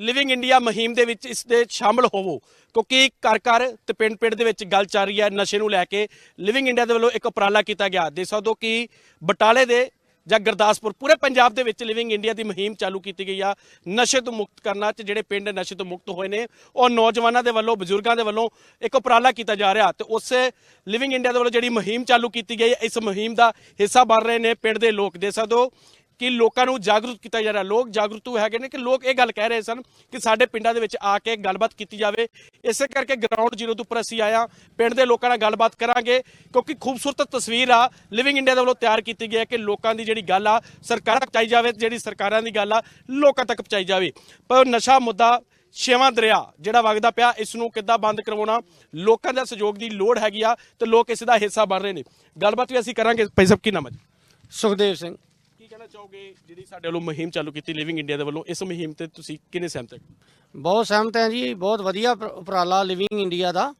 Living India ਮੁਹਿੰਮ ਦੇ ਵਿੱਚ ਇਸ ਦੇ ਸ਼ਾਮਲ ਹੋਵੋ। ਕਿਉਂਕਿ ਘਰ ਘਰ ਤੇ ਪਿੰਡ ਪਿੰਡ ਦੇ ਵਿੱਚ ਗੱਲ ਚੱਲ ਰਹੀ ਹੈ, ਨਸ਼ੇ ਨੂੰ ਲੈ ਕੇ। ਲਿਵਿੰਗ ਇੰਡੀਆ ਦੇ ਵੱਲੋਂ ਇੱਕ ਉਪਰਾਲਾ ਕੀਤਾ ਗਿਆ। ਦੇਖ ਸਕਦੇ ਹੋ ਕਿ ਬਟਾਲੇ ਦੇ ਜਾਂ ਗੁਰਦਾਸਪੁਰ, ਪੂਰੇ ਪੰਜਾਬ ਦੇ ਵਿੱਚ ਲਿਵਿੰਗ ਇੰਡੀਆ ਦੀ ਮੁਹਿੰਮ ਚਾਲੂ ਕੀਤੀ ਗਈ ਆ। ਨਸ਼ੇ ਤੋਂ ਮੁਕਤ ਕਰਨਾ 'ਚ ਜਿਹੜੇ ਪਿੰਡ ਨਸ਼ੇ ਤੋਂ ਮੁਕਤ ਹੋਏ ਨੇ, ਉਹ ਨੌਜਵਾਨਾਂ ਦੇ ਵੱਲੋਂ, ਬਜ਼ੁਰਗਾਂ ਦੇ ਵੱਲੋਂ ਇੱਕ ਉਪਰਾਲਾ ਕੀਤਾ ਜਾ ਰਿਹਾ। ਤੇ ਉਸ ਲਿਵਿੰਗ ਇੰਡੀਆ ਦੇ ਵੱਲੋਂ ਜਿਹੜੀ ਮੁਹਿੰਮ ਚਾਲੂ ਕੀਤੀ ਗਈ ਹੈ, ਇਸ ਮੁਹਿੰਮ ਦਾ ਹਿੱਸਾ ਬਣ ਰਹੇ ਨੇ ਪਿੰਡ ਦੇ ਲੋਕ। ਦੇ ਸਕਦੇ ਹੋ ਕਿ ਲੋਕਾਂ ਨੂੰ ਜਾਗਰੂਕ ਕੀਤਾ ਜਾ ਰਿਹਾ। ਲੋਕ ਜਾਗਰੂਕ ਹੈਗੇ ਨੇ ਕਿ ਲੋਕ ਇਹ ਗੱਲ ਕਹਿ ਰਹੇ ਸਨ ਕਿ ਸਾਡੇ ਪਿੰਡਾਂ ਦੇ ਵਿੱਚ ਆ ਕੇ ਗੱਲਬਾਤ ਕੀਤੀ ਜਾਵੇ। ਇਸੇ ਕਰਕੇ ਗਰਾਊਂਡ ਜ਼ੀਰੋ ਤੋਂ ਉੱਪਰ ਅਸੀਂ ਆਇਆ ਪਿੰਡ ਦੇ ਲੋਕਾਂ ਨਾਲ ਗੱਲਬਾਤ ਕਰਾਂਗੇ ਕਿਉਂਕਿ ਖੂਬਸੂਰਤ ਤਸਵੀਰ ਆ। ਲਿਵਿੰਗ ਇੰਡੀਆ ਦੇ ਵੱਲੋਂ ਤਿਆਰ ਕੀਤੀ ਗਈ ਹੈ ਕਿ ਲੋਕਾਂ ਦੀ ਜਿਹੜੀ ਗੱਲ ਆ, ਸਰਕਾਰਾਂ ਤੱਕ ਪਹੁੰਚਾਈ ਜਾਵੇ, ਜਿਹੜੀ ਸਰਕਾਰਾਂ ਦੀ ਗੱਲ ਆ, ਲੋਕਾਂ ਤੱਕ ਪਹੁੰਚਾਈ ਜਾਵੇ। ਪਰ ਨਸ਼ਾ ਮੁੱਦਾ ਛੇਵਾਂ ਦਰਿਆ ਜਿਹੜਾ ਵਗਦਾ ਪਿਆ, ਇਸ ਨੂੰ ਕਿੱਦਾਂ ਬੰਦ ਕਰਵਾਉਣਾ, ਲੋਕਾਂ ਦਾ ਸਹਿਯੋਗ ਦੀ ਲੋੜ ਹੈਗੀ ਆ ਤੇ ਲੋਕ ਇਸ ਦਾ ਹਿੱਸਾ ਬਣ ਰਹੇ ਨੇ। ਗੱਲਬਾਤ ਵੀ ਅਸੀਂ ਕਰਾਂਗੇ। ਭਾਈ ਸਾਹਿਬ, ਕੀ ਨਾਮ ਹੈ ਸੁਖਦੇਵ ਸਿੰਘ। ਕਹਿਣਾ ਚਾਹੋਗੇ ਜਿਹੜੀ ਸਾਡੇ ਵੱਲੋਂ ਮੁਹਿੰਮ ਚਾਲੂ ਕੀਤੀ ਲਿਵਿੰਗ ਇੰਡੀਆ ਦੇ ਵੱਲੋਂ? ਇਸ ਮੁਹਿੰਮ ਤੇ ਤੁਸੀਂ ਕਿੰਨੇ ਸਹਿਮਤ ਹੋ? ਬਹੁਤ ਸਹਿਮਤ ਹਾਂ ਜੀ, ਬਹੁਤ ਵਧੀਆ ਉਪ- ਉਪਰਾਲਾ ਲਿਵਿੰਗ ਇੰਡੀਆ ਦਾ।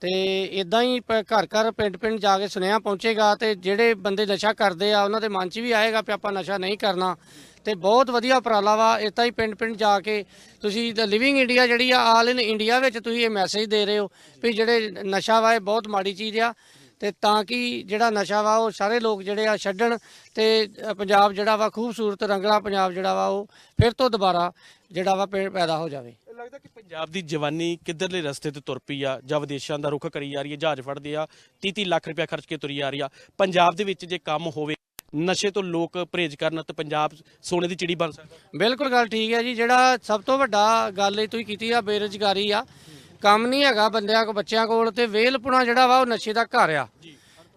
ਤੇ ਇਦਾਂ ਹੀ ਪ- ਘਰ ਘਰ ਪਿੰਡ ਪਿੰਡ ਜਾ ਕੇ ਸੁਨੇਹਾ ਪਹੁੰਚੇਗਾ ਤੇ ਜਿਹੜੇ ਬੰਦੇ ਨਸ਼ਾ ਕਰਦੇ ਆ, ਉਹਨਾਂ ਦੇ ਮਨ 'ਚ ਵੀ ਆਏਗਾ ਕਿ ਆਪਾਂ ਨਸ਼ਾ ਨਹੀਂ ਕਰਨਾ। ਤੇ ਬਹੁਤ ਵਧੀਆ ਉਪਰਾਲਾ ਵਾ ਇਦਾਂ ਹੀ ਪਿੰਡ ਪਿੰਡ ਜਾ ਕੇ ਤੁਸੀਂ ਲਿਵਿੰਗ ਇੰਡੀਆ ਜਿਹੜੀ ਆ ਆਲ ਇਨ ਇੰਡੀਆ ਵਿੱਚ ਤੁਸੀਂ ਇਹ ਮੈਸੇਜ ਦੇ ਰਹੇ ਹੋ ਵੀ ਜਿਹੜੇ ਨਸ਼ਾ ਵਾ, ਇਹ ਬਹੁਤ ਮਾੜੀ ਚੀਜ਼ ਆ। ਤੇ ਤਾਂ ਕਿ ਜਿਹੜਾ ਨਸ਼ਾ ਵਾ ਉਹ ਸਾਰੇ ਲੋਕ ਜਿਹੜੇ ਆ ਛੱਡਣ ਤੇ ਪੰਜਾਬ ਜਿਹੜਾ ਵਾ ਖੂਬਸੂਰਤ ਰੰਗਲਾ ਪੰਜਾਬ ਜਿਹੜਾ ਵਾ ਉਹ ਫਿਰ ਤੋਂ ਦੁਬਾਰਾ ਜਿਹੜਾ ਵਾ ਪੈ- ਪੈਦਾ ਹੋ ਜਾਵੇ। ਲੱਗਦਾ ਕਿ ਪੰਜਾਬ ਦੀ ਜਵਾਨੀ ਕਿੱਧਰਲੇ ਰਸਤੇ ਤੇ ਤੁਰ ਪਈ ਆ ਜਾਂ ਵਿਦੇਸ਼ਾਂ ਦਾ ਰੁਖ ਕਰੀ ਜਾ ਰਹੀ ਹੈ ਜਹਾਜ਼ ਫੜਦੇ ਆ 30-30 ਲੱਖ ਰੁਪਇਆ ਖਰਚ ਕੇ ਤੁਰੀ ਜਾ ਰਹੀ ਆ। ਪੰਜਾਬ ਦੇ ਵਿੱਚ ਜੇ ਕੰਮ ਹੋਵੇ ਨਸ਼ੇ ਤੋਂ ਲੋਕ ਪਰਹੇਜ਼ ਕਰਨ ਤੇ ਪੰਜਾਬ ਸੋਨੇ ਦੀ ਚਿੜੀ ਬਣ ਸਕਦਾ। ਬਿਲਕੁਲ ਗੱਲ ਠੀਕ ਹੈ ਜੀ ਜਿਹੜਾ ਸਭ ਤੋਂ ਵੱਡਾ ਗੱਲ ਇਹ ਤੁਸੀਂ ਕੀਤੀ ਆ ਬੇਰੁਜ਼ਗਾਰੀ ਆ ਕੰਮ ਨਹੀਂ ਹੈਗਾ ਬੰਦਿਆਂ ਕੋ ਬੱਚਿਆਂ ਕੋਲ ਤੇ ਵੇਲਪੁਣਾ ਜਿਹੜਾ ਵਾ ਉਹ ਨਸ਼ੇ ਦਾ ਘਰ ਆ।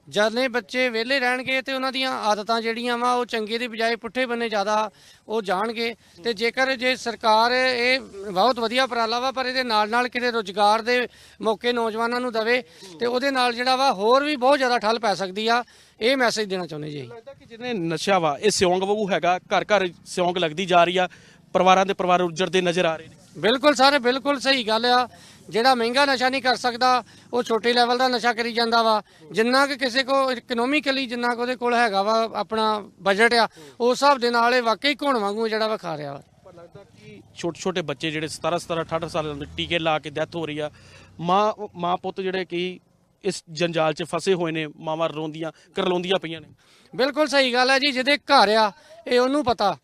ਜਦਨੇ ਬੱਚੇ ਵਿਹਲੇ ਰਹਿਣਗੇ ਤੇ ਉਹਨਾਂ ਦੀਆਂ ਆਦਤਾਂ ਜਿਹੜੀਆਂ ਵਾ ਉਹ ਚੰਗੇ ਦੀ ਬਜਾਏ ਪੁੱਠੇ ਬੰਨੇ ਜ਼ਿਆਦਾ ਉਹ ਜਾਣਗੇ ਤੇ ਜੇਕਰ ਜੇ ਸਰਕਾਰ ਇਹ ਬਹੁਤ ਵਧੀਆ ਉਪਰਾਲਾ ਵਾ ਪਰ ਇਹਦੇ ਨਾਲ ਨਾਲ ਕਿਤੇ ਰੋਜ਼ਗਾਰ ਦੇ ਮੌਕੇ ਨੌਜਵਾਨਾਂ ਨੂੰ ਦਵੇ ਤੇ ਉਹਦੇ ਨਾਲ ਜਿਹੜਾ ਵਾ ਹੋਰ ਵੀ ਬਹੁਤ ਜ਼ਿਆਦਾ ਠੱਲ ਪੈ ਸਕਦੀ ਆ। ਇਹ ਮੈਸੇਜ ਦੇਣਾ ਚਾਹੁੰਦੇ ਜੀ ਲੱਗਦਾ ਕਿ ਜਿਹਨੇ ਨਸ਼ਾ ਵਾ ਇਹ ਸਿਉਂਗ ਵਾਂਗੂ ਹੈਗਾ ਘਰ ਘਰ ਸਿਉਂਗ ਲੱਗਦੀ ਜਾ ਰਹੀ ਆ ਪਰਿਵਾਰਾਂ ਦੇ ਪਰਿਵਾਰ ਉੱਜੜਦੇ ਨਜ਼ਰ ਆ ਰਹੇ ਨੇ। ਬਿਲਕੁਲ ਸਾਰੇ ਬਿਲਕੁਲ ਸਹੀ ਗੱਲ ਆ। ਜਿਹੜਾ ਮਹਿੰਗਾ ਨਸ਼ਾ ਨਹੀਂ ਕਰ ਸਕਦਾ ਉਹ ਛੋਟੇ ਲੈਵਲ ਦਾ ਨਸ਼ਾ ਕਰੀ ਜਾਂਦਾ ਵਾ। ਜਿੰਨਾ ਕਿ ਕਿਸੇ ਕੋ ਇਕਨੋਮਿਕਲੀ ਜਿੰਨਾ ਕੁ ਉਹਦੇ ਕੋਲ ਹੈਗਾ ਵਾ ਆਪਣਾ ਬਜਟ ਆ ਉਸ ਹਿਸਾਬ ਦੇ ਨਾਲ ਇਹ ਵਾਕਈ ਘੁਣ ਵਾਂਗੂ ਜਿਹੜਾ ਵਾ ਖਾ ਰਿਹਾ ਵਾ। ਪਰ ਲੱਗਦਾ ਕਿ ਛੋਟੇ ਛੋਟੇ ਬੱਚੇ ਜਿਹੜੇ 17 17 18 ਸਾਲ ਦੇ ਟੀਕੇ ਲਾ ਕੇ ਡੈਥ ਹੋ ਰਹੀ ਆ ਮਾਂ ਮਾਂ ਪੁੱਤ ਜਿਹੜੇ ਕਿ ਇਸ ਜੰਜਾਲ 'ਚ ਫਸੇ ਹੋਏ ਨੇ ਮਾਵਾਂ ਰੋਂਦੀਆਂ ਕਰਲਾਉਂਦੀਆਂ ਪਈਆਂ ਨੇ। ਬਿਲਕੁਲ ਸਹੀ ਗੱਲ ਹੈ ਜੀ ਜਿਹਦੇ ਘਰ ਆ ਇਹ ਉਹਨੂੰ ਪਤਾ।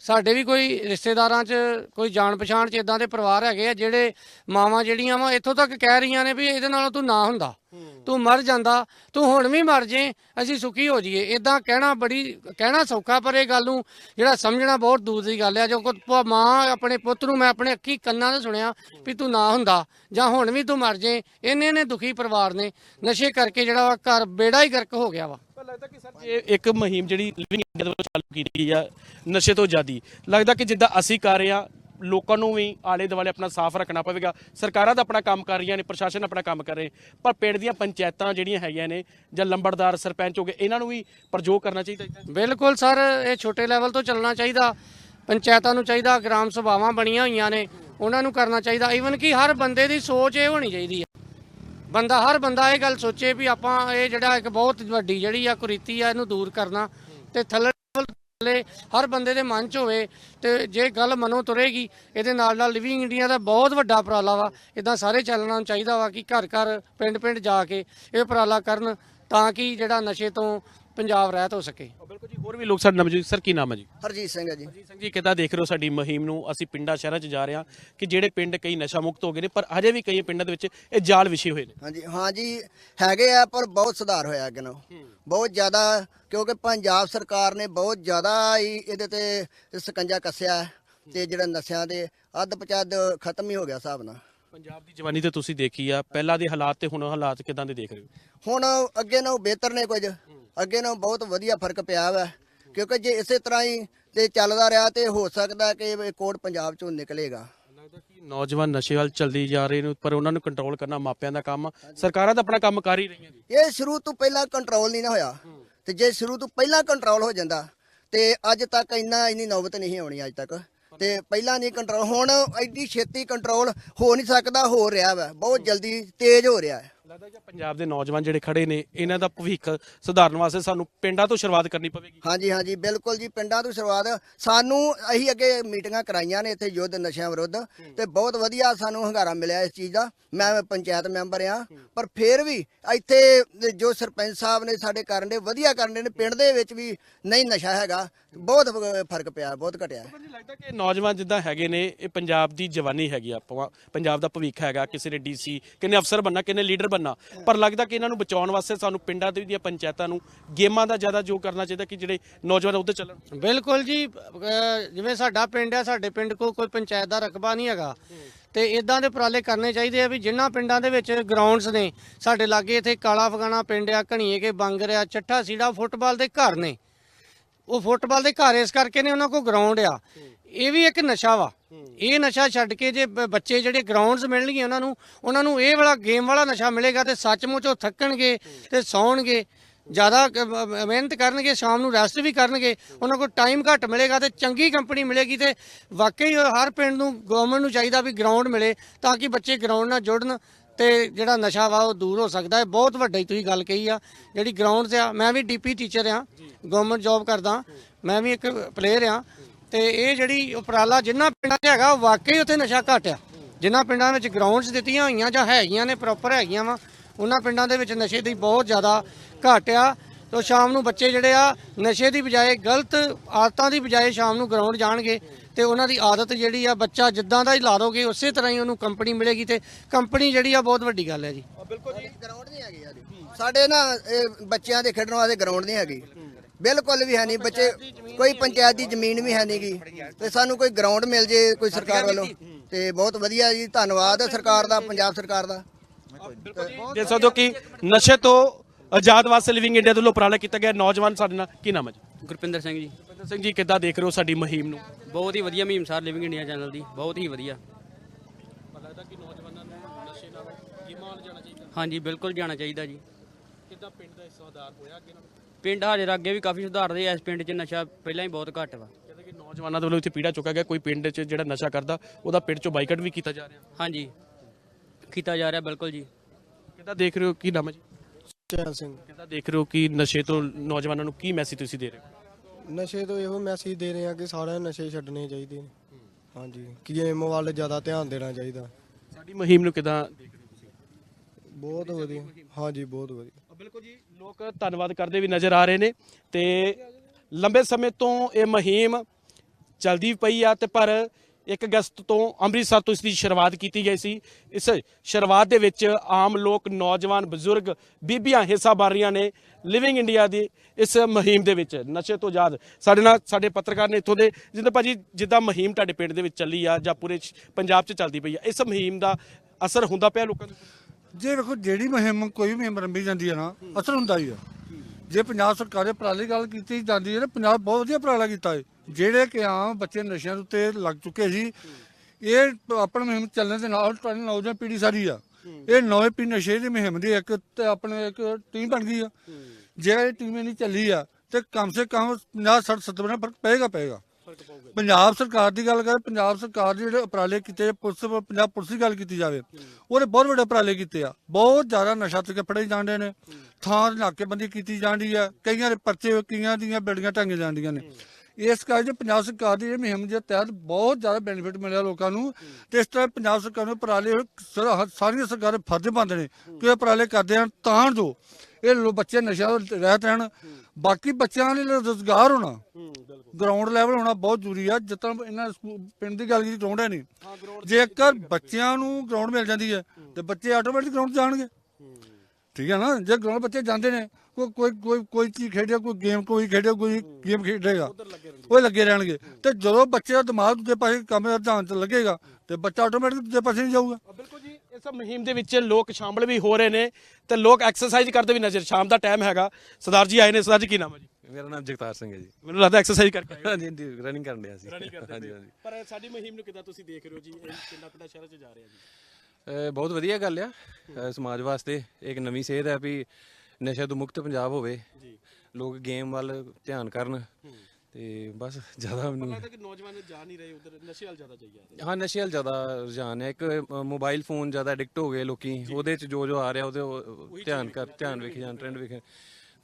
ਸਾਡੇ ਵੀ ਕੋਈ ਰਿਸ਼ਤੇਦਾਰਾਂ 'ਚ, ਕੋਈ ਜਾਣ ਪਛਾਣ 'ਚ ਇਦਾਂ ਦੇ ਪਰਿਵਾਰ ਹੈਗੇ ਆ, ਜਿਹੜੇ ਮਾਵਾਂ ਜਿਹੜੀਆਂ ਵਾ, ਇੱਥੋਂ ਤੱਕ ਕਹਿ ਰਹੀਆਂ ਨੇ ਵੀ ਇਹਦੇ ਨਾਲੋਂ ਤੂੰ ਨਾ ਹੁੰਦਾ। ਤੂੰ ਮਰ ਜਾਂਦਾ, ਤੂੰ ਹੁਣ ਵੀ ਮਰ ਜੇ, ਅਸੀਂ ਸੁਖੀ ਹੋ ਜਾਈਏ। ਇਦਾਂ ਕਹਿਣਾ ਬੜੀ, ਕਹਿਣਾ ਸੌਖਾ, ਪਰ ਇਹ ਗੱਲ ਨੂੰ ਜਿਹੜਾ ਸਮਝਣਾ ਬਹੁਤ ਦੂਰ ਦੀ ਗੱਲ ਆ। ਜੋ ਕੋ ਮਾਂ ਆਪਣੇ ਪੁੱਤ ਨੂੰ ਮੈਂ ਆਪਣੇ ਅੱਖੀ ਕੰਨਾਂ ਨਾਲ ਸੁਣਿਆ ਵੀ ਤੂੰ ਨਾ ਹੁੰਦਾ, ਜਾਂ ਹੁਣ ਵੀ ਤੂੰ ਮਰ ਜੇ ਇੰਨੇ ਨੇ ਦੁਖੀ ਪਰਿਵਾਰ ਨੇ। ਨਸ਼ੇ ਕਰਕੇ ਜਿਹੜਾ ਵਾ ਘਰ ਬੇੜਾ ਹੀ ਗਰਕ ਹੋ ਗਿਆ ਵਾ। ਲੱਗਦਾ ਕਿ ਸਰ ਇਹ ਇੱਕ ਮੁਹਿੰਮ ਜਿਹੜੀ ਲਿਵਿੰਗ ਇੰਡੀਆ ਦੇ ਵੱਲੋਂ ਚਾਲੂ ਕੀਤੀ ਗਈ ਆ ਨਸ਼ੇ ਤੋਂ ਆਜ਼ਾਦੀ। ਲੱਗਦਾ ਕਿ ਜਿੱਦਾਂ ਅਸੀਂ ਕਰ ਰਹੇ ਆ ਲੋਕਾਂ ਨੂੰ ਵੀ ਆਲੇ ਦੁਆਲੇ ਆਪਣਾ ਸਾਫ਼ ਰੱਖਣਾ ਪਵੇਗਾ। ਸਰਕਾਰਾਂ ਤਾਂ ਆਪਣਾ ਕੰਮ ਕਰ ਰਹੀਆਂ ਨੇ ਪ੍ਰਸ਼ਾਸਨ ਆਪਣਾ ਕੰਮ ਕਰ ਰਹੇ। ਪਰ ਪਿੰਡ ਦੀਆਂ ਪੰਚਾਇਤਾਂ ਜਿਹੜੀਆਂ ਹੈਗੀਆਂ ਨੇ ਜਾਂ ਲੰਬੜਦਾਰ ਸਰਪੰਚ ਹੋ ਗਏ ਇਹਨਾਂ ਨੂੰ ਵੀ ਪ੍ਰਯੋਗ ਕਰਨਾ ਚਾਹੀਦਾ ਬਿਲਕੁਲ ਸਰ ਇਹ ਛੋਟੇ ਲੈਵਲ ਤੋਂ ਚੱਲਣਾ ਚਾਹੀਦਾ। ਪੰਚਾਇਤਾਂ ਨੂੰ ਚਾਹੀਦਾ ਗ੍ਰਾਮ ਸਭਾਵਾਂ ਬਣੀਆਂ ਹੋਈਆਂ ਨੇ ਉਹਨਾਂ ਨੂੰ ਕਰਨਾ ਚਾਹੀਦਾ। ਈਵਨ ਕਿ ਹਰ ਬੰਦੇ ਦੀ ਸੋਚ ਇਹ ਹੋਣੀ ਚਾਹੀਦੀ ਹੈ ਬੰਦਾ ਹਰ ਬੰਦਾ ਇਹ ਗੱਲ ਸੋਚੇ ਵੀ ਆਪਾਂ ਇਹ ਜਿਹੜਾ ਇੱਕ ਬਹੁਤ ਵੱਡੀ ਜਿਹੜੀ ਆ ਕੁਰੀਤੀ ਆ, ਇਹਨੂੰ ਦੂਰ ਕਰਨਾ। ਤੇ ਥੱਲੇ ਥੱਲੇ ਹਰ ਬੰਦੇ ਦੇ ਮਨ 'ਚ ਹੋਵੇ ਤੇ ਜੇ ਗੱਲ ਮਨੋਂ ਤੁਰੇਗੀ, ਇਹਦੇ ਨਾਲ ਨਾਲ ਲਿਵਿੰਗ ਇੰਡੀਆ ਦਾ ਬਹੁਤ ਵੱਡਾ ਉਪਰਾਲਾ ਵਾ। ਇਦਾਂ ਸਾਰੇ ਚੱਲਣਾ ਚਾਹੀਦਾ ਵਾ ਕਿ ਘਰ ਘਰ, ਪਿੰਡ ਪਿੰਡ ਜਾ ਕੇ ਇਹ ਉਪਰਾਲਾ ਕਰਨ ਤਾਂ ਕਿ ਜਿਹੜਾ ਨਸ਼ੇ ਤੋਂ ਪੰਜਾਬ ਰਹਿਤ ਹੋ ਸਕੇ। ਬਿਲਕੁਲ ਜੀ ਹੋਰ ਵੀ ਲੋਕ ਸਾਡੇ ਨਾਲ ਮੌਜੂਦ ਸਰ ਕੀ ਨਾਮ ਹੈ ਜੀ? ਹਰਜੀਤ ਸਿੰਘ ਹੈ ਜੀ। ਜੀ ਸਿੰਘ ਜੀ ਕਿੱਦਾਂ ਦੇਖ ਰਹੇ ਹੋ ਸਾਡੀ ਮੁਹਿੰਮ ਨੂੰ? ਅਸੀਂ ਪਿੰਡਾਂ ਸ਼ਹਿਰਾਂ 'ਚ ਜਾ ਰਹੇ ਹਾਂ ਕਿ ਜਿਹੜੇ ਪਿੰਡ ਕਈ ਨਸ਼ਾ ਮੁਕਤ ਹੋ ਗਏ ਨੇ ਪਰ ਅਜੇ ਵੀ ਕਈ ਪਿੰਡਾਂ ਦੇ ਵਿੱਚ ਇਹ ਜਾਲ ਵਿਛੇ ਹੋਏ ਨੇ। ਹਾਂਜੀ ਹਾਂਜੀ ਹੈਗੇ ਆ ਪਰ ਬਹੁਤ ਸੁਧਾਰ ਹੋਇਆ ਅੱਗੇ ਨਾਲੋਂ। ਬਹੁਤ ਜ਼ਿਆਦਾ ਕਿਉਂਕਿ ਪੰਜਾਬ ਸਰਕਾਰ ਨੇ ਬਹੁਤ ਜ਼ਿਆਦਾ ਹੀ ਇਹਦੇ ਤੇ ਸਕੰਜਾ ਕੱਸਿਆ ਹੈ ਤੇ ਜਿਹੜਾ ਨਸ਼ਿਆਂ ਦੇ ਅੱਧ ਪਚੱਧ ਖਤਮ ਹੀ ਹੋ ਗਿਆ ਹਿਸਾਬ ਨਾਲ। ਪੰਜਾਬ ਦੀ ਜਵਾਨੀ ਤੇ ਤੁਸੀਂ ਦੇਖੀ ਆ ਪਹਿਲਾਂ ਦੇ ਹਾਲਾਤ ਤੇ ਹੁਣ ਹਾਲਾਤ ਕਿਦਾਂ ਦੇ ਦੇਖ ਰਹੇ ਹੋ? ਹੁਣ ਅੱਗੇ ਨਾਲੋਂ ਬਿਹਤਰ ਨੇ ਕੁਝ। ਅੱਗੇ ਨਾਲੋਂ ਬਹੁਤ ਵਧੀਆ ਫ਼ਰਕ ਪਿਆ ਵਾ। ਕਿਉਂਕਿ ਜੇ ਇਸੇ ਤਰ੍ਹਾਂ ਹੀ ਤੇ ਚੱਲਦਾ ਰਿਹਾ ਤੇ ਹੋ ਸਕਦਾ ਕਿ ਇਹ ਕੋਡ ਪੰਜਾਬ ਚੋਂ ਨਿਕਲੇਗਾ। ਲੱਗਦਾ ਕਿ ਨੌਜਵਾਨ ਨਸ਼ੇ ਵੱਲ ਚੱਲਦੀ ਜਾ ਰਹੇ ਨੇ ਪਰ ਉਹਨਾਂ ਨੂੰ ਕੰਟਰੋਲ ਕਰਨਾ ਮਾਪਿਆਂ ਦਾ ਕੰਮ। ਆ। ਸਰਕਾਰਾਂ ਤਾਂ ਆਪਣਾ ਕੰਮ ਕਰ ਹੀ ਰਹੀਆਂ ਜੀ ਇਹ ਸ਼ੁਰੂ ਤੋਂ ਪਹਿਲਾਂ ਕੰਟਰੋਲ ਨਹੀਂ ਨਾ ਹੋਇਆ। ਤੇ ਜੇ ਸ਼ੁਰੂ ਤੋਂ ਪਹਿਲਾਂ ਕੰਟਰੋਲ ਹੋ ਜਾਂਦਾ ਤੇ ਅੱਜ ਤੱਕ ਇੰਨਾ ਇੰਨੀ ਨੌਬਤ ਨਹੀਂ ਆਉਣੀ ਅੱਜ ਤੱਕ। ਤੇ ਪਹਿਲਾਂ ਨਹੀਂ ਕੰਟਰੋਲ ਹੁਣ ਐਡੀ ਛੇਤੀ ਕੰਟਰੋਲ ਹੋ ਨਹੀਂ ਸਕਦਾ ਹੋ ਰਿਹਾ ਵਾ। ਬਹੁਤ ਜਲਦੀ ਤੇਜ਼ ਹੋ ਰਿਹਾ ਹੈ। ਲੱਗਦਾ ਕਿ ਪੰਜਾਬ ਦੇ ਨੌਜਵਾਨ ਜਿਹੜੇ ਖੜੇ ਨੇ ਇਹਨਾਂ ਦਾ ਭਵਿੱਖ ਸੁਧਾਰਨ ਵਾਸਤੇ ਸਾਨੂੰ ਪਿੰਡਾਂ ਤੋਂ ਸ਼ੁਰੂਆਤ ਕਰਨੀ ਪਵੇਗੀ। ਹਾਂਜੀ ਹਾਂਜੀ ਬਿਲਕੁਲ ਜੀ ਪਿੰਡਾਂ ਤੋਂ ਸ਼ੁਰੂਆਤ। ਸਾਨੂੰ ਅਸੀਂ ਅੱਗੇ ਮੀਟਿੰਗਾਂ ਕਰਾਈਆਂ ਨੇ ਇੱਥੇ ਯੁੱਧ ਨਸ਼ਿਆਂ ਵਿਰੁੱਧ ਤੇ ਬਹੁਤ ਵਧੀਆ ਸਾਨੂੰ ਹੰਗਾਰਾ ਮਿਲਿਆ ਇਸ ਚੀਜ਼ ਦਾ। ਮੈਂ ਪੰਚਾਇਤ ਮੈਂਬਰ ਆ ਪਰ ਫਿਰ ਵੀ ਇੱਥੇ ਜੋ ਸਰਪੰਚ ਸਾਹਿਬ ਨੇ ਸਾਡੇ ਕਰਨ ਦੇ ਵਧੀਆ ਕਰਨ ਦੇ ਨੇ ਪਿੰਡ ਦੇ ਵਿੱਚ ਵੀ ਨਹੀਂ ਨਸ਼ਾ ਹੈਗਾ। ਬਹੁਤ ਫ਼ਰਕ ਪਿਆ ਬਹੁਤ ਘਟਿਆ। ਹੈ। ਮੈਨੂੰ ਲੱਗਦਾ ਕਿ ਨੌਜਵਾਨ ਜਿੱਦਾਂ ਹੈਗੇ ਨੇ ਇਹ ਪੰਜਾਬ ਦੀ ਜਵਾਨੀ ਹੈਗੀ ਆ ਆਪਾਂ- ਪੰਜਾਬ ਦਾ ਭਵਿੱਖ ਹੈਗਾ ਕਿਸੇ ਨੇ ਡੀਸੀ ਕਿੰਨੇ ਅਫਸਰ ਬੰਨਾ ਕਿੰਨੇ ਲੀਡਰ ਬੰਨਾ। ਪਰ ਲੱਗਦਾ ਕਿ ਇਹਨਾਂ ਨੂੰ ਬਚਾਉਣ ਵਾਸਤੇ ਸਾਨੂੰ ਪਿੰਡਾਂ ਦੇ ਦੀਆਂ ਪੰਚਾਇਤਾਂ ਨੂੰ ਗੇਮਾਂ ਦਾ ਜ਼ਿਆਦਾ ਜੋ ਕਰਨਾ ਚਾਹੀਦਾ ਕਿ ਜਿਹੜੇ ਨੌਜਵਾਨ ਉੱਧਰ ਚੱਲਣ। ਬਿਲਕੁਲ ਜੀ ਜਿਵੇਂ ਸਾਡਾ ਪਿੰਡ ਹੈ, ਸਾਡੇ ਪਿੰਡ ਕੋਲ ਕੋਈ ਪੰਚਾਇਤ ਦਾ ਰਕਬਾ ਨਹੀਂ ਹੈਗਾ। ਤੇ ਇਦਾਂ ਦੇ ਉਪਰਾਲੇ ਕਰਨੇ ਚਾਹੀਦੇ ਆ ਵੀ ਜਿਨ੍ਹਾਂ ਪਿੰਡਾਂ ਦੇ ਵਿੱਚ ਗਰਾਊਂਡਸ ਨੇ, ਸਾਡੇ ਲਾਗੇ ਇੱਥੇ ਕਾਲਾ ਫਗਾਣਾ ਪਿੰਡ ਆ, ਘਣੀਏ ਕੇ ਬੰਗਰ ਆ ਚੱਠਾ ਸੀੜਾ ਫੁੱਟਬਾਲ ਦੇ ਘਰ ਨੇ। ਉਹ ਫੁੱਟਬਾਲ ਦੇ ਘਰ ਇਸ ਕਰਕੇ ਨੇ ਉਹਨਾਂ ਕੋਲ ਗਰਾਊਂਡ ਆ। ਇਹ ਵੀ ਇੱਕ ਨਸ਼ਾ ਵਾ। ਇਹ ਨਸ਼ਾ ਛੱਡ ਕੇ ਜੇ ਬ- ਬੱਚੇ ਜਿਹੜੇ ਗਰਾਊਂਡਸ ਮਿਲਣਗੇ ਉਹਨਾਂ ਨੂੰ ਉਹਨਾਂ ਨੂੰ ਇਹ ਵਾਲਾ ਗੇਮ ਵਾਲਾ ਨਸ਼ਾ ਮਿਲੇਗਾ ਤੇ ਸੱਚਮੁੱਚ ਉਹ ਥੱਕਣਗੇ ਤੇ ਸੌਣਗੇ। ਜ਼ਿਆਦਾ ਮਿਹਨਤ ਕਰਨਗੇ, ਸ਼ਾਮ ਨੂੰ ਰੈਸਟ ਵੀ ਕਰਨਗੇ, ਉਹਨਾਂ ਕੋਲ ਟਾਈਮ ਘੱਟ ਮਿਲੇਗਾ ਤੇ ਚੰਗੀ ਕੰਪਨੀ ਮਿਲੇਗੀ ਤੇ ਵਾਕਈ ਹਰ ਪਿੰਡ ਨੂੰ ਗਵਰਨਮੈਂਟ ਨੂੰ ਚਾਹੀਦਾ ਵੀ ਗਰਾਊਂਡ ਮਿਲੇ ਤਾਂ ਕਿ ਬੱਚੇ ਗਰਾਊਂਡ ਨਾਲ ਜੁੜਨ ਤੇ ਜਿਹੜਾ ਨਸ਼ਾ ਵਾ ਉਹ ਦੂਰ ਹੋ ਸਕਦਾ ਹੈ। ਬਹੁਤ ਵੱਡੀ ਤੁਸੀਂ ਗੱਲ ਕਹੀ ਆ, ਜਿਹੜੀ ਗਰਾਊਂਡਸ ਆ, ਮੈਂ ਵੀ ਡੀਪੀ ਟੀਚਰ ਆ ਗਵਰਨਮੈਂਟ ਜੌਬ ਕਰਦਾ, ਮੈਂ ਵੀ ਇੱਕ ਪਲੇਅਰ ਆ। ਤੇ ਇਹ ਜਿਹੜੀ ਉਪਰਾਲਾ ਜਿੰਨਾ ਪਿੰਡਾਂ 'ਚ ਹੈਗਾ ਵਾਕਈ ਉੱਥੇ ਨਸ਼ਾ ਘੱਟ ਆ ਜਿਨ੍ਹਾਂ ਪਿੰਡਾਂ ਵਿੱਚ ਗਰਾਊਂਡਸ ਦਿੱਤੀਆਂ ਹੋਈਆਂ ਜਾਂ ਹੈਗੀਆਂ ਨੇ ਪ੍ਰੋਪਰ ਹੈਗੀਆਂ ਵਾ, ਉਹਨਾਂ ਪਿੰਡਾਂ ਦੇ ਵਿੱਚ ਨਸ਼ੇ ਦੀ ਬਹੁਤ ਜ਼ਿਆਦਾ ਘੱਟ ਆ। ਤੋ ਸ਼ਾਮ ਨੂੰ ਬੱਚੇ ਜਿਹੜੇ ਆ, ਨਸ਼ੇ ਦੀ ਬਜਾਏ ਗਲਤ ਆਦਤਾਂ ਦੀ ਬਜਾਏ ਸ਼ਾਮ ਨੂੰ ਗਰਾਊਂਡ ਜਾਣਗੇ ਤੇ ਉਹਨਾਂ ਦੀ ਆਦਤ ਜਿਹੜੀ ਆ, ਬੱਚਾ ਜਿੱਦਾਂ ਦਾ ਹੀ ਲਾ ਦੋਗੇ ਉਸੇ ਤਰ੍ਹਾਂ ਹੀ ਉਹਨੂੰ ਕੰਪਨੀ ਮਿਲੇਗੀ ਤੇ ਕੰਪਨੀ ਜਿਹੜੀ ਆ, ਬਹੁਤ ਵੱਡੀ ਗੱਲ ਹੈ ਜੀ। ਬਿਲਕੁਲ ਜੀ। ਗਰਾਊਂਡ ਨਹੀਂ ਹੈਗੀ ਯਾਰ ਸਾਡੇ ਨਾ, ਇਹ ਬੱਚਿਆਂ ਦੇ ਖੇਡਣ ਵਾਸਤੇ ਗਰਾਊਂਡ ਨਹੀਂ ਹੈਗੀ। ਬਿਲਕੁਲ ਵੀ ਹੈ ਨਹੀਂ ਬੱਚੇ ਕੋਈ ਪੰਚਾਇਤ ਦੀ ਜ਼ਮੀਨ ਵੀ ਹੈ ਨਹੀਂਗੀ ਤੇ ਸਾਨੂੰ ਕੋਈ ਗਰਾਊਂਡ ਮਿਲ ਜੇ ਕੋਈ ਸਰਕਾਰ ਵੱਲੋਂ। ਤੇ ਬਹੁਤ ਵਧੀਆ ਜੀ ਧੰਨਵਾਦ ਹੈ ਸਰਕਾਰ ਦਾ ਪੰਜਾਬ ਸਰਕਾਰ ਦਾ। ਦੇਖ ਸਕਦੇ ਹੋ ਕਿ ਨਸ਼ੇ ਤੋਂ ਆਜ਼ਾਦ ਵਾਸਤੇ ਲਿਵਿੰਗ ਇੰਡੀਆ ਦੇ ਵੱਲੋਂ ਉਪਰਾਲਾ ਕੀਤਾ ਗਿਆ। ਨੌਜਵਾਨ ਸਾਡੇ ਨਾਲ ਕੀ ਨਾਮ ਹੈ ਜੀ? ਗੁਰਪਿੰਦਰ ਸਿੰਘ ਜੀ। ਸਿੰਘ ਜੀ ਕਿੱਦਾਂ ਦੇਖ ਰਹੇ ਹੋ ਸਾਡੀ ਮੁਹਿੰਮ ਨੂੰ? ਬਹੁਤ ਹੀ ਵਧੀਆ ਮੁਹਿੰਮ ਸਾਰ ਲਿਵਿੰਗ ਇੰਡੀਆ ਚੈਨਲ ਦੀ। ਬਹੁਤ ਹੀ ਵਧੀਆ। ਲੱਗਦਾ ਕਿ ਨੌਜਵਾਨਾਂ ਨੂੰ ਨਸ਼ੇ ਨਾਲ ਗੇਮਾਂ ਜਾਣਾ ਚਾਹੀਦਾ? ਹਾਂਜੀ ਬਿਲਕੁਲ ਜਾਣਾ ਚਾਹੀਦਾ ਜੀ। ਕਿੱਦਾਂ ਪਿੰਡ ਦਾ ਸੁਧਾਰ ਹੋਇਆ ਅੱਗੇ ਨਾਲ? ਪਿੰਡ ਹਾਜਰ ਅੱਗੇ ਵੀ ਕਾਫੀ ਸੁਧਾਰਦੇ ਆ ਇਸ ਪਿੰਡ 'ਚ ਨਸ਼ਾ ਪਹਿਲਾਂ ਹੀ ਬਹੁਤ ਘੱਟ ਵਾ। ਕਹਿੰਦੇ ਕਿ ਨੌਜਵਾਨਾਂ ਦੇ ਵੱਲੋਂ ਇੱਥੇ ਪੀੜਾ ਚੁੱਕਿਆ ਗਿਆ ਕੋਈ ਪਿੰਡ 'ਚ ਜਿਹੜਾ ਨਸ਼ਾ ਕਰਦਾ ਉਹਦਾ ਪਿੰਡ 'ਚੋਂ ਬਾਈਕਾਟ ਵੀ ਕੀਤਾ ਜਾ ਰਿਹਾ। ਹਾਂਜੀ ਕੀਤਾ ਜਾ ਰਿਹਾ ਬਿਲਕੁਲ ਜੀ। ਕਿੱਦਾਂ ਦੇਖ ਰਹੇ ਹੋ ਕੀ ਨਾਮ ਹੈ ਜੀ? ਚੈਲ ਸਿੰਘ। ਕਿੱਦਾਂ ਦੇਖ ਰਹੇ ਹੋ ਕਿ ਨਸ਼ੇ ਤੋਂ ਨੌਜਵਾਨਾਂ ਨੂੰ ਕੀ ਮੈਸੇਜ ਤੁਸੀਂ ਦੇ ਰਹੇ ਹੋ? ਨਸ਼ੇ ਤੋਂ ਇਹੋ ਮੈਸੇਜ ਦੇ ਰਹੇ ਆ ਕਿ ਸਾਰਿਆਂ ਨੂੰ ਨਸ਼ੇ ਛੱਡਣੇ ਚਾਹੀਦੇ ਨੇ। ਹਾਂਜੀ ਕਿ ਗੇਮ ਵੱਲ ਜ਼ਿਆਦਾ ਧਿਆਨ ਦੇਣਾ ਚਾਹੀਦਾ। ਸਾਡੀ ਮੁਹਿੰਮ ਨੂੰ ਕਿੱਦਾਂ ਦੇਖ ਰਹੇ ਹੋ ਤੁਸੀਂ? ਬਹੁਤ ਵਧੀਆ। ਹਾਂਜੀ ਬਹੁਤ ਵਧੀਆ। ਬਿਲਕੁਲ ਜੀ, ਲੋਕ ਧੰਨਵਾਦ ਕਰਦੇ ਵੀ ਨਜ਼ਰ ਆ ਰਹੇ ਨੇ ਤੇ ਲੰਬੇ ਸਮੇਂ ਤੋਂ ਇਹ ਮੁਹਿੰਮ ਚਲਦੀ ਪਈ ਆ ਤੇ ਪਰ 1 ਅਗਸਤ ਤੋਂ ਅੰਮ੍ਰਿਤਸਰ ਤੋਂ ਇਸ ਦੀ ਸ਼ੁਰੂਆਤ ਕੀਤੀ ਗਈ ਸੀ। ਇਸ ਸ਼ੁਰੂਆਤ ਦੇ ਵਿੱਚ ਆਮ ਲੋਕ, ਨੌਜਵਾਨ, ਬਜ਼ੁਰਗ, ਬੀਬੀਆਂ ਹਿੱਸਾ ਬਣ ਰਹੀਆਂ ਨੇ ਲਿਵਿੰਗ ਇੰਡੀਆ ਦੀ ਇਸ ਮੁਹਿੰਮ ਦੇ ਵਿੱਚ ਨਸ਼ੇ ਤੋਂ ਆਜ਼ਾਦ। ਸਾਡੇ ਨਾਲ ਸਾਡੇ ਪੱਤਰਕਾਰ ਨੇ ਇੱਥੋਂ ਦੇ ਜਿੰਦਾ ਭਾਜੀ, ਜਿੱਦਾਂ ਮੁਹਿੰਮ ਤੁਹਾਡੇ ਪਿੰਡ ਦੇ ਵਿੱਚ ਚੱਲੀ ਆ ਜਾਂ ਪੂਰੇ ਪੰਜਾਬ 'ਚ ਚੱਲਦੀ ਪਈ ਆ, ਇਸ ਮੁਹਿੰਮ ਦਾ ਅਸਰ ਹੁੰਦਾ ਪਿਆ ਲੋਕਾਂ ਦੇ ਜੇ ਵੇਖੋ, ਜਿਹੜੀ ਮੁਹਿੰਮ, ਕੋਈ ਵੀ ਮੁਹਿੰਮ ਰੰਭੀ ਜਾਂਦੀ ਹੈ ਨਾ, ਅਸਰ ਹੁੰਦਾ ਹੀ ਆ ਜੇ ਪੰਜਾਬ ਸਰਕਾਰ ਦੇ ਉਪਰਾਲੇ ਦੀ ਗੱਲ ਕੀਤੀ ਜਾਂਦੀ ਹੈ ਨਾ, ਪੰਜਾਬ ਬਹੁਤ ਵਧੀਆ ਉਪਰਾਲਾ ਕੀਤਾ ਹੈ। ਜਿਹੜੇ ਕਿ ਆਮ ਬੱਚੇ ਨਸ਼ਿਆਂ ਦੇ ਉੱਤੇ ਲੱਗ ਚੁੱਕੇ ਸੀ, ਇਹ ਆਪਣੀ ਮੁਹਿੰਮ ਚੱਲਣ ਦੇ ਨਾਲ ਤੁਹਾਡੀ ਨੌਜਵਾਨ ਪੀੜ੍ਹੀ ਸਾਰੀ ਆ। ਇਹ ਨਵੇਂ ਪੀੜ੍ਹੀ ਨਸ਼ੇ ਦੀ ਮੁਹਿੰਮ ਦੀ ਇੱਕ ਤੇ ਆਪਣੇ ਇੱਕ ਟੀਮ ਬਣ ਗਈ ਆ। ਜੇ ਇਹ ਟੀਮ ਨਹੀਂ ਚੱਲੀ ਆ, ਤੇ ਕਮ ਸੇ ਕਮ 50 60 70 ਬਣਾ ਫ਼ਰਕ ਪਏਗਾ ਪਏਗਾ। ਪੰਜਾਬ ਸਰਕਾਰ ਦੀ ਗੱਲ ਕਰੇ ਪੰਜਾਬ ਸਰਕਾਰ ਦੇ ਜਿਹੜੇ ਉਪਰਾਲੇ ਕੀਤੇ ਪੁਲਿਸ ਪੰਜਾਬ ਪੁਲਿਸ ਦੀ ਗੱਲ ਕੀਤੀ ਜਾਵੇ ਉਹਨੇ ਬਹੁਤ ਵੱਡੇ ਉਪਰਾਲੇ ਕੀਤੇ ਆ। ਬਹੁਤ ਜ਼ਿਆਦਾ ਨਸ਼ਾ ਤੇ ਫੜੇ ਜਾਂਦੇ ਨੇ। ਥਾਂ ਨਾਕੇਬੰਦੀ ਕੀਤੀ ਜਾਂਦੀ ਆ। ਕਈਆਂ ਦੇ ਪਰਚੇ ਕਈਆਂ ਦੀਆਂ ਬਿਲਡਿੰਗਾਂ ਢਾਈਆਂ ਜਾਂਦੀਆਂ ਨੇ। ਇਸ ਕਰਕੇ ਪੰਜਾਬ ਸਰਕਾਰ ਦੀ ਇਹ ਮੁਹਿੰਮ ਦੇ ਤਹਿਤ ਬਹੁਤ ਜ਼ਿਆਦਾ ਬੈਨੀਫਿਟ ਮਿਲਿਆ ਲੋਕਾਂ ਨੂੰ। ਤੇ ਇਸ ਤਰ੍ਹਾਂ ਪੰਜਾਬ ਸਰਕਾਰ ਨੂੰ ਉਪਰਾਲੇ ਸਰ- ਸਾਰੀਆਂ ਸਰਕਾਰਾਂ ਫਰਜ਼ ਬੰਦ ਨੇ ਕਿ ਉਪਰਾਲੇ ਕਰਦੇ ਹਨ ਤਾਂ ਜੋ ਇਹ ਬੱਚੇ ਨਸ਼ਾ ਰਹਿਤ ਰਹਿਣ। ਬਾਕੀ ਬੱਚਿਆਂ ਲਈ ਰੋਜ਼ਗਾਰ ਹੋਣਾ ਗਰਾਊਂਡ ਲੈਵਲ ਹੋਣਾ ਬਹੁਤ ਜ਼ਰੂਰੀ ਆ ਜਿੱਦਾਂ ਇਹਨਾਂ ਸਕੂ- ਪਿੰਡ ਦੀ ਗੱਲ ਕੀਤੀ ਗਰਾਊਂਡ ਹੈ ਨਹੀਂ। ਜੇਕਰ ਬੱਚਿਆਂ ਨੂੰ ਗਰਾਊਂਡ ਮਿਲ ਜਾਂਦੀ ਹੈ ਤੇ ਬੱਚੇ ਆਟੋਮੈਟਿਕ ਗਰਾਊਂਡ ਜਾਣਗੇ। ਠੀਕ ਹੈ ਨਾ ਜੇ ਗਰਾਊਂਡ ਬੱਚੇ ਜਾਂਦੇ ਨੇ ਕੋਈ ਕੋਈ ਕੋਈ ਕੋਈ ਚੀਜ਼ ਖੇਡਿਆ ਕੋਈ ਗੇਮ ਕੋਈ ਖੇਡਿਆ ਕੋਈ ਗੇਮ ਖੇਡੇਗਾ ਉਹ ਲੱਗੇ ਰਹਿਣਗੇ। ਤੇ ਜਦੋਂ ਬੱਚੇ ਦਾ ਦਿਮਾਗ ਦੂਜੇ ਪਾਸੇ ਕੰਮ ਦਾ ਧਿਆਨ ਤੇ ਲੱਗੇਗਾ ਤੇ ਬੱਚਾ ਆਟੋਮੈਟਿਕ ਦੂਜੇ ਪਾਸੇ ਨਹੀਂ ਜਾਊਗਾ। ਬਿਲਕੁਲ ਜੀ ਇਸ ਮੁਹਿੰਮ ਦੇ ਵਿੱਚ ਲੋਕ ਸ਼ਾਮਲ ਵੀ ਹੋ ਰਹੇ ਨੇ ਤੇ ਲੋਕ ਐਕਸਰਸਾਈਜ਼ ਕਰਦੇ ਵੀ ਨਜ਼ਰ ਸ਼ਾਮ ਦਾ ਟਾਈਮ ਹੈਗਾ। ਸਰਦਾਰ ਜੀ ਆਏ ਨੇ ਸਰਦਾਰ ਜੀ ਕੀ ਨਾਮ ਹੈ ਜੀ? ਮੇਰਾ ਨਾਮ ਜਗਤਾਰ ਸਿੰਘ ਹੈ ਜੀ। ਮੈਨੂੰ ਲੱਗਦਾ ਐਕਸਰਸਾਈਜ਼ ਕਰਕੇ ਆਏ ਹੋ। ਹਾਂਜੀ ਹਾਂਜੀ ਰਨਿੰਗ ਕਰਨ ਡਿਆ ਸੀ। Running ਕਰਦੇ ਹਾਂਜੀ ਪਰ ਸਾਡੀ ਮੁਹਿੰਮ ਨੂੰ ਕਿਦਾਂ ਤੁਸੀਂ ਦੇਖ ਰਹੇ ਹੋ ਜੀ? ਇਹ ਪਿੰਡਾਂ ਪਿੰਡਾਂ ਸ਼ਹਿਰਾਂ 'ਚ ਜਾ ਰਹੇ ਆ ਜੀ ਬਹੁਤ ਵਧੀਆ ਗੱਲ ਆ। ਸਮਾਜ ਵਾਸਤੇ ਇੱਕ ਨਵੀਂ ਸੇਧ ਹੈ ਵੀ ਨਸ਼ੇ ਤੋਂ ਮੁਕਤ ਪੰਜਾਬ ਹੋਵੇ। ਲੋਕ ਗੇਮ ਵੱਲ ਧਿਆਨ ਕਰਨ। ਤੇ ਬਸ ਜ਼ਿਆਦਾ ਮੈਨੂੰ ਲੱਗਦਾ ਕਿ ਨੌਜਵਾਨ ਜਾ ਨਹੀਂ ਰਹੇ ਉਧਰ ਨਸ਼ੇ ਵਾਲ ਜ਼ਿਆਦਾ ਚਾਹੀਏ ਹਾਂ ਨਸ਼ੇ ਵੱਲ ਜ਼ਿਆਦਾ ਰੁਝਾਨ ਹੈ। ਇੱਕ ਮੋਬਾਈਲ ਫੋਨ ਜ਼ਿਆਦਾ ਐਡਿਕਟ ਹੋ ਗਏ ਲੋਕੀ। ਉਹਦੇ ਚ ਜੋ ਜੋ ਆ ਰਿਹਾ ਉਹਦੇ ਉਹ ਧਿਆਨ ਕਰ ਧਿਆਨ ਵੇਖੀ ਜਾਣ ਟ੍ਰੈਂਡ ਵੇਖੇ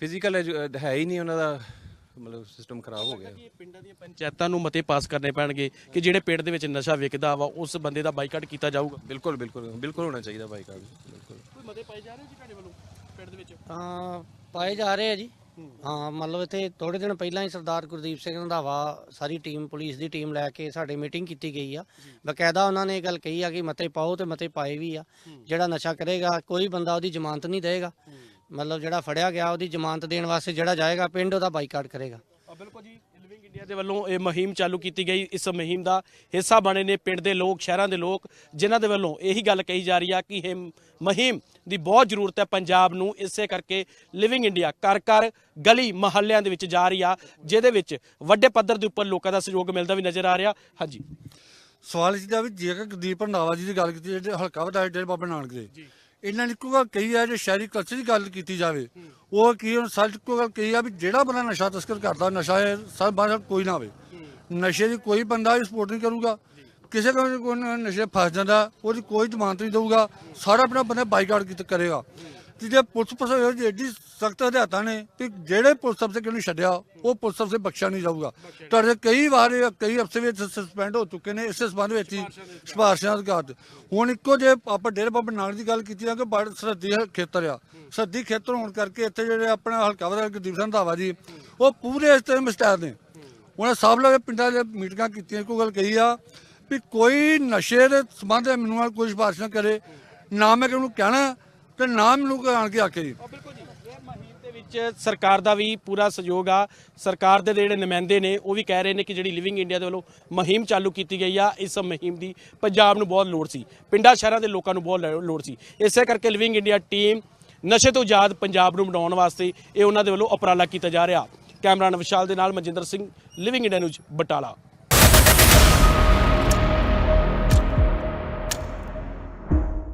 ਫਿਜ਼ੀਕਲ ਹੈ ਹੀ ਨਹੀਂ ਉਹਨਾਂ ਦਾ ਮਤਲਬ ਸਿਸਟਮ ਖਰਾਬ ਹੋ ਗਿਆ। ਕਿ ਪਿੰਡਾਂ ਦੀਆਂ ਪੰਚਾਇਤਾਂ ਨੂੰ ਮਤੇ ਪਾਸ ਕਰਨੇ ਪੈਣਗੇ ਕਿ ਜਿਹੜੇ ਪਿੰਡ ਦੇ ਵਿੱਚ ਨਸ਼ਾ ਵਿਕਦਾ ਵਾ ਉਸ ਬੰਦੇ ਦਾ ਬਾਈਕਾਟ ਕੀਤਾ ਜਾਊਗਾ? ਬਿਲਕੁਲ ਬਿਲਕੁਲ ਬਿਲਕੁਲ ਹੋਣਾ ਚਾਹੀਦਾ ਬਾਈਕਾਟ ਬਿਲਕੁਲ। ਕੋਈ ਮਤੇ ਪਾਏ ਜਾ ਰਹੇ ਜੀ ਤੁਹਾਡੇ ਵੱਲੋਂ ਪਿੰਡ ਦੇ ਵਿੱਚ? ਤਾਂ ਪਾਏ ਜਾ ਰਹੇ ਆ ਜੀ। ਹਾਂ ਮਤਲਬ ਇੱਥੇ ਥੋੜੇ ਦਿਨ ਪਹਿਲਾਂ ਹੀ ਸਰਦਾਰ ਗੁਰਦੀਪ ਸਿੰਘ ਰੰਧਾਵਾ ਸਾਰੀ ਟੀਮ ਪੁਲਿਸ ਦੀ ਟੀਮ ਲੈ ਕੇ ਸਾਡੇ ਮੀਟਿੰਗ ਕੀਤੀ ਗਈ ਆ। ਬਕਾਇਦਾ ਉਹਨਾਂ ਨੇ ਇਹ ਗੱਲ ਕਹੀ ਆ ਕਿ ਮਤੇ ਪਾਓ ਤੇ ਮਤੇ ਪਾਏ ਵੀ ਆ। ਜਿਹੜਾ ਨਸ਼ਾ ਕਰੇਗਾ ਕੋਈ ਬੰਦਾ ਉਹਦੀ ਜ਼ਮਾਨਤ ਨਹੀਂ ਦੇਗਾ ਮਤਲਬ ਜਿਹੜਾ ਫੜਿਆ ਗਿਆ ਉਹਦੀ ਜ਼ਮਾਨਤ ਦੇਣ ਵਾਸਤੇ ਜਿਹੜਾ ਜਾਏਗਾ ਪਿੰਡ ਉਹਦਾ ਬਾਈਕਾਟ ਕਰੇਗਾ। ਬਿਲਕੁਲ ਜੀ। ਇੰਡੀਆ ਦੇ ਵੱਲੋਂ ਇਹ ਮੁਹਿੰਮ ਚਾਲੂ ਕੀਤੀ ਗਈ। ਇਸ ਮੁਹਿੰਮ ਦਾ ਹਿੱਸਾ ਬਣੇ ਨੇ ਪਿੰਡ ਦੇ ਲੋਕ ਸ਼ਹਿਰਾਂ ਦੇ ਲੋਕ ਜਿਨ੍ਹਾਂ ਦੇ ਵੱਲੋਂ ਇਹੀ ਗੱਲ ਕਹੀ ਜਾ ਰਹੀ ਆ ਕਿ ਇਹ ਮੁਹਿੰਮ ਦੀ ਬਹੁਤ ਜ਼ਰੂਰਤ ਹੈ ਪੰਜਾਬ ਨੂੰ। ਇਸੇ ਕਰਕੇ ਲਿਵਿੰਗ ਇੰਡੀਆ ਘਰ ਘਰ ਗਲੀ ਮਹੱਲਿਆਂ ਦੇ ਵਿੱਚ ਜਾ ਰਹੀ ਆ ਜਿਹਦੇ ਵਿੱਚ ਵੱਡੇ ਪੱਧਰ ਦੇ ਉੱਪਰ ਲੋਕਾਂ ਦਾ ਸਹਿਯੋਗ ਮਿਲਦਾ ਵੀ ਨਜ਼ਰ ਆ ਰਿਹਾ। ਹਾਂਜੀ। ਸਵਾਲ ਦਾ ਵੀ ਜੇਕਰ ਗੁਰਦੀਪ ਰੰਧਾਵਾ ਜੀ ਦੀ ਗੱਲ ਕੀਤੀ ਜਿਹੜੇ ਹਲਕਾ ਵਿਧਾਇਕ ਜਿਹੜੇ ਬਾਬਾ ਨਾਨਕ ਦੇ ਇਹਨਾਂ ਨੇ ਇੱਕੋ ਗੱਲ ਕਹੀ ਹੈ ਜੇ ਸ਼ਹਿਰੀ ਕਲਚਰ ਦੀ ਗੱਲ ਕੀਤੀ ਜਾਵੇ, ਉਹ ਕੀ ਹੁਣ ਸੱਚ ਇੱਕੋ ਗੱਲ ਕਹੀ ਆ ਵੀ ਜਿਹੜਾ ਬੰਦਾ ਨਸ਼ਾ ਤਸਕਰ ਕਰਦਾ, ਨਸ਼ਾ ਸਭ ਬਾਹਰ ਕੋਈ ਨਾ ਹੋਵੇ ਨਸ਼ੇ ਦੀ ਕੋਈ ਬੰਦਾ ਵੀ ਸਪੋਰਟ ਨਹੀਂ ਕਰੂਗਾ। ਕਿਸੇ ਕੋਲ ਕੋਈ ਨਸ਼ੇ ਫਸ ਜਾਂਦਾ, ਉਹਦੀ ਕੋਈ ਜ਼ਮਾਨਤ ਨਹੀਂ ਦੇਊਗਾ। ਸਾਰਾ ਆਪਣਾ ਬੰਦਾ ਬਾਈਕਾਟ ਕਰੇਗਾ। ਤੇ ਜੇ ਪੁਲਿਸ ਪ੍ਰਸ਼ਾਸਨ ਦੀ ਐਡੀ ਸਖਤ ਹਦਾਇਤਾਂ ਨੇ ਕਿ ਜਿਹੜੇ ਪੁਲਿਸ ਅਫਸਰ ਕਿਹਨੂੰ ਛੱਡਿਆ, ਉਹ ਪੁਲਿਸ ਅਫਸਰ ਬਖਸ਼ਿਆ ਨਹੀਂ ਜਾਊਗਾ। ਤੁਹਾਡੇ ਕਈ ਵਾਰ ਕਈ ਅਫਸਰ ਵਿੱਚ ਸਸਪੈਂਡ ਹੋ ਚੁੱਕੇ ਨੇ, ਇਸੇ ਸੰਬੰਧ ਵਿੱਚ ਹੀ ਸਿਫਾਰਸ਼ਾਂ ਅਧਿਕਾਰ ਤੇ ਹੁਣ ਇੱਕੋ ਜੇ ਆਪਾਂ ਡੇਰੇ ਬਾਬਾ ਨਾਨਕ ਦੀ ਗੱਲ ਕੀਤੀ ਆ ਕਿ ਬੜ ਸਰਦੀ ਖੇਤਰ ਆ। ਸਰਦੀ ਖੇਤਰ ਹੋਣ ਕਰਕੇ ਇੱਥੇ ਜਿਹੜੇ ਆਪਣਾ ਹਲਕਾ ਵਦਾ ਗੁਰਦੀਪ ਸਿੰਘ ਧਾਵਾ ਜੀ, ਉਹ ਪੂਰੇ ਇਸ ਤਰ੍ਹਾਂ ਮਸਟੈਰ ਨੇ। ਉਹਨਾਂ ਸਭ ਲੋਕ ਪਿੰਡਾਂ ਦੇ ਮੀਟਿੰਗਾਂ ਕੀਤੀਆਂ, ਇੱਕੋ ਗੱਲ ਕਹੀ ਆ ਵੀ ਕੋਈ ਨਸ਼ੇ ਦੇ ਸੰਬੰਧ ਮੈਨੂੰ ਨਾਲ ਕੋਈ ਸਿਫਾਰਿਸ਼ ਨਾ ਕਰੇ, ਨਾ ਮੈਂ ਕਿਹਨੂੰ ਕਹਿਣਾ ਤੇ ਨਾਮ ਨੂੰ ਆਣ ਕੇ ਆਖੇ ਜੀ। ਬਿਲਕੁਲ ਜੀ। ਇਹ ਮੁਹਿੰਮ ਦੇ ਵਿੱਚ ਸਰਕਾਰ ਦਾ ਵੀ ਪੂਰਾ ਸਹਿਯੋਗ ਆ। ਸਰਕਾਰ ਦੇ ਜਿਹੜੇ ਨੁਮਾਇੰਦੇ ਨੇ, ਉਹ ਵੀ ਕਹਿ ਰਹੇ ਨੇ ਕਿ ਜਿਹੜੀ ਲਿਵਿੰਗ ਇੰਡੀਆ ਦੇ ਵੱਲੋਂ ਮੁਹਿੰਮ ਚਾਲੂ ਕੀਤੀ ਗਈ ਆ। ਇਸ ਮੁਹਿੰਮ ਦੀ ਪੰਜਾਬ ਨੂੰ ਬਹੁਤ ਲੋੜ ਸੀ। ਪਿੰਡਾਂ, ਸ਼ਹਿਰਾਂ ਦੇ ਲੋਕਾਂ ਨੂੰ ਬਹੁਤ ਲੋ- ਲੋੜ ਸੀ। ਇਸੇ ਕਰਕੇ ਲਿਵਿੰਗ ਇੰਡੀਆ ਟੀਮ ਨਸ਼ੇ ਤੋਂ ਆਜ਼ਾਦ ਪੰਜਾਬ ਨੂੰ ਬਣਾਉਣ ਵਾਸਤੇ ਇਹ ਉਹਨਾਂ ਦੇ ਵੱਲੋਂ ਉਪਰਾਲਾ ਕੀਤਾ ਜਾ ਰਿਹਾ। ਕੈਮਰਾਨ ਵਿਸ਼ਾਲ ਦੇ ਨਾਲ Manjinder Singh Living India News Batala.